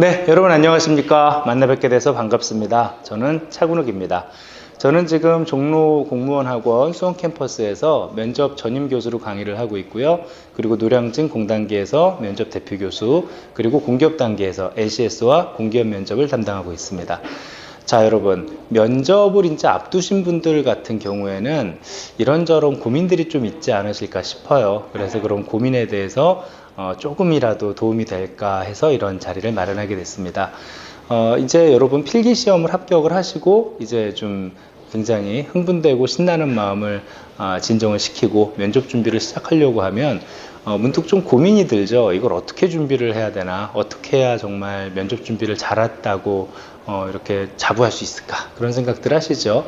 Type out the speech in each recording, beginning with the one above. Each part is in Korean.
네, 여러분 안녕하십니까. 만나 뵙게 돼서 반갑습니다. 저는 차근욱입니다. 저는 지금 종로 공무원 학원 수원 캠퍼스에서 면접 전임 교수로 강의를 하고 있고요. 그리고 노량진 공단기에서 면접 대표 교수, 그리고 공기업 단계에서 ACS와 공기업 면접을 담당하고 있습니다. 자, 여러분, 면접을 이제 앞두신 분들 같은 경우에는 이런저런 고민들이 좀 있지 않으실까 싶어요. 그래서 그런 고민에 대해서 어, 조금이라도 도움이 될까 해서 이런 자리를 마련하게 됐습니다. 어, 이제 여러분 필기 시험을 합격을 하시고 이제 좀 굉장히 흥분되고 신나는 마음을 아, 진정을 시키고 면접 준비를 시작하려고 하면 어, 문득 좀 고민이 들죠. 이걸 어떻게 준비를 해야 되나? 어떻게 해야 정말 면접 준비를 잘했다고 어, 이렇게 자부할 수 있을까? 그런 생각들 하시죠.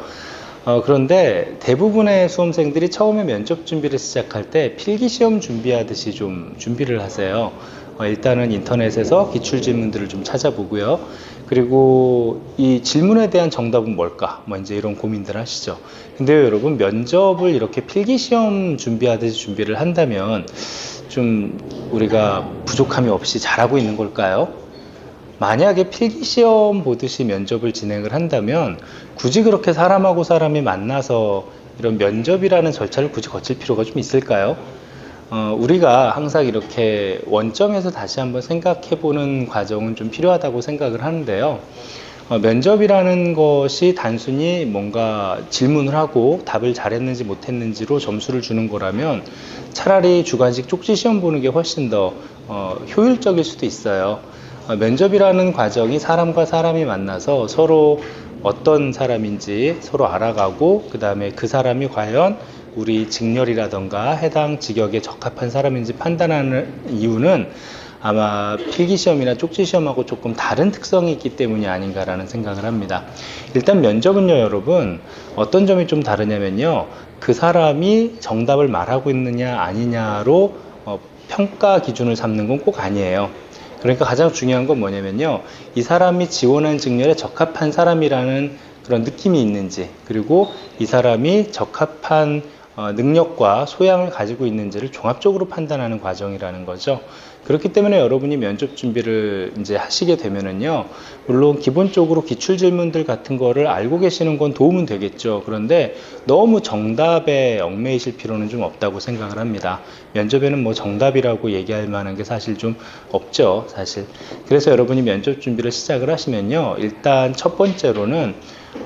어, 그런데 대부분의 수험생들이 처음에 면접 준비를 시작할 때 필기 시험 준비하듯이 좀 준비를 하세요. 어, 일단은 인터넷에서 기출 질문들을 좀 찾아보고요. 그리고 이 질문에 대한 정답은 뭘까? 뭐 이제 이런 고민들 하시죠. 근데요, 여러분, 면접을 이렇게 필기 시험 준비하듯이 준비를 한다면 좀 우리가 부족함이 없이 잘하고 있는 걸까요? 만약에 필기 시험 보듯이 면접을 진행을 한다면 굳이 그렇게 사람하고 사람이 만나서 이런 면접이라는 절차를 굳이 거칠 필요가 좀 있을까요? 어, 우리가 항상 이렇게 원점에서 다시 한번 생각해 보는 과정은 좀 필요하다고 생각을 하는데요. 어, 면접이라는 것이 단순히 뭔가 질문을 하고 답을 잘했는지 못했는지로 점수를 주는 거라면 차라리 주관식 쪽지 시험 보는 게 훨씬 더 어, 효율적일 수도 있어요. 어, 면접이라는 과정이 사람과 사람이 만나서 서로 어떤 사람인지 서로 알아가고 그 다음에 그 사람이 과연 우리 직렬이라던가 해당 직역에 적합한 사람인지 판단하는 이유는 아마 필기시험이나 쪽지시험하고 조금 다른 특성이 있기 때문이 아닌가라는 생각을 합니다. 일단 면접은요, 여러분, 어떤 점이 좀 다르냐면요. 그 사람이 정답을 말하고 있느냐 아니냐로 어, 평가 기준을 삼는 건 꼭 아니에요. 그러니까 가장 중요한 건 뭐냐면요. 이 사람이 지원한 직렬에 적합한 사람이라는 그런 느낌이 있는지, 그리고 이 사람이 적합한 어, 능력과 소양을 가지고 있는지를 종합적으로 판단하는 과정이라는 거죠. 그렇기 때문에 여러분이 면접 준비를 이제 하시게 되면은요, 물론 기본적으로 기출 질문들 같은 거를 알고 계시는 건 도움은 되겠죠. 그런데 너무 정답에 얽매이실 필요는 좀 없다고 생각을 합니다. 면접에는 뭐 정답이라고 얘기할 만한 게 사실 좀 없죠, 사실. 그래서 여러분이 면접 준비를 시작을 하시면요, 일단 첫 번째로는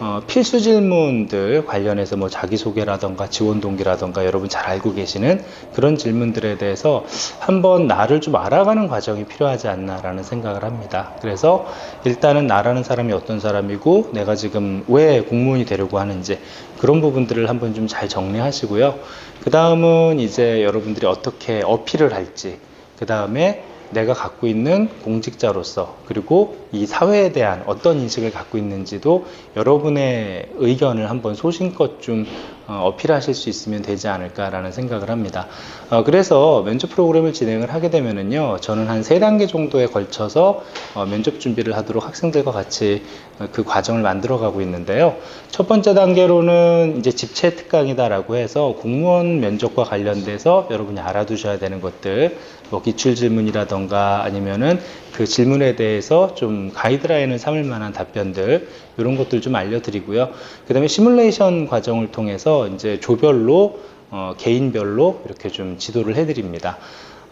어, 필수 질문들 관련해서 뭐 자기소개라던가 지원 동기라던가 여러분 잘 알고 계시는 그런 질문들에 대해서 한번 나를 좀 알아가는 과정이 필요하지 않나라는 생각을 합니다. 그래서 일단은 나라는 사람이 어떤 사람이고 내가 지금 왜 공무원이 되려고 하는지 그런 부분들을 한번 좀 잘 정리하시고요. 그 다음은 이제 여러분들이 어떻게 어필을 할지 그 다음에 내가 갖고 있는 공직자로서 그리고 이 사회에 대한 어떤 인식을 갖고 있는지도 여러분의 의견을 한번 소신껏 좀 어, 어필하실 수 있으면 되지 않을까라는 생각을 합니다. 어, 그래서 면접 프로그램을 진행을 하게 되면은요, 저는 한 세 단계 정도에 걸쳐서 어, 면접 준비를 하도록 학생들과 같이 어, 그 과정을 만들어 가고 있는데요. 첫 번째 단계로는 이제 집체 특강이다라고 해서 공무원 면접과 관련돼서 여러분이 알아두셔야 되는 것들, 뭐 기출 질문이라 던가 아니면은 그 질문에 대해서 좀 가이드라인을 삼을 만한 답변들 이런 것들 좀 알려드리고요. 그다음에 시뮬레이션 과정을 통해서 이제 조별로 어, 개인별로 이렇게 좀 지도를 해드립니다.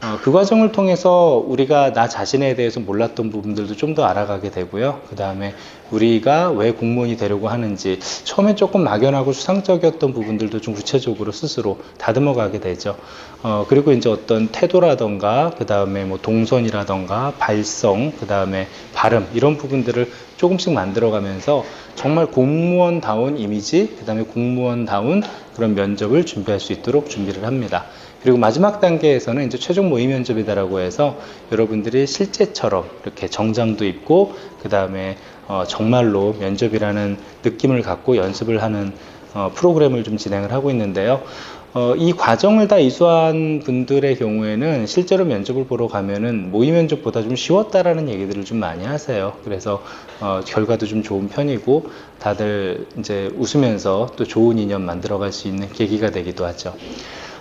어, 그 과정을 통해서 우리가 나 자신에 대해서 몰랐던 부분들도 좀 더 알아가게 되고요. 그 다음에 우리가 왜 공무원이 되려고 하는지 처음에 조금 막연하고 추상적이었던 부분들도 좀 구체적으로 스스로 다듬어 가게 되죠. 어, 그리고 이제 어떤 태도라던가 그 다음에 뭐 동선이라던가 발성 그 다음에 발음 이런 부분들을 조금씩 만들어가면서 정말 공무원다운 이미지 그 다음에 공무원다운 그런 면접을 준비할 수 있도록 준비를 합니다. 그리고 마지막 단계에서는 이제 최종 모의 면접이다라고 해서 여러분들이 실제처럼 이렇게 정장도 입고 그 다음에 어, 정말로 면접이라는 느낌을 갖고 연습을 하는 어, 프로그램을 좀 진행을 하고 있는데요. 어, 이 과정을 다 이수한 분들의 경우에는 실제로 면접을 보러 가면은 모의 면접보다 좀 쉬웠다라는 얘기들을 좀 많이 하세요. 그래서 어, 결과도 좀 좋은 편이고 다들 이제 웃으면서 또 좋은 인연 만들어갈 수 있는 계기가 되기도 하죠.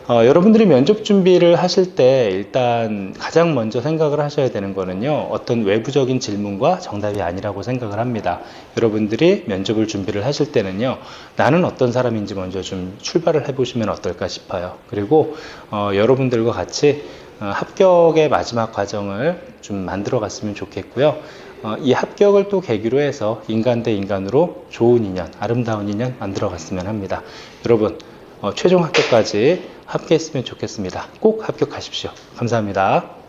어, 여러분들이 면접 준비를 하실 때 일단 가장 먼저 생각을 하셔야 되는 거는요, 어떤 외부적인 질문과 정답이 아니라고 생각을 합니다. 여러분들이 면접을 준비를 하실 때는요, 나는 어떤 사람인지 먼저 좀 출발을 해보시면 어떨까 싶어요. 그리고 어, 여러분들과 같이 어, 합격의 마지막 과정을 좀 만들어 갔으면 좋겠고요. 어, 이 합격을 또 계기로 해서 인간 대 인간으로 좋은 인연, 아름다운 인연 만들어 갔으면 합니다. 여러분, 어, 최종 합격까지 함께 했으면 좋겠습니다. 꼭 합격하십시오. 감사합니다.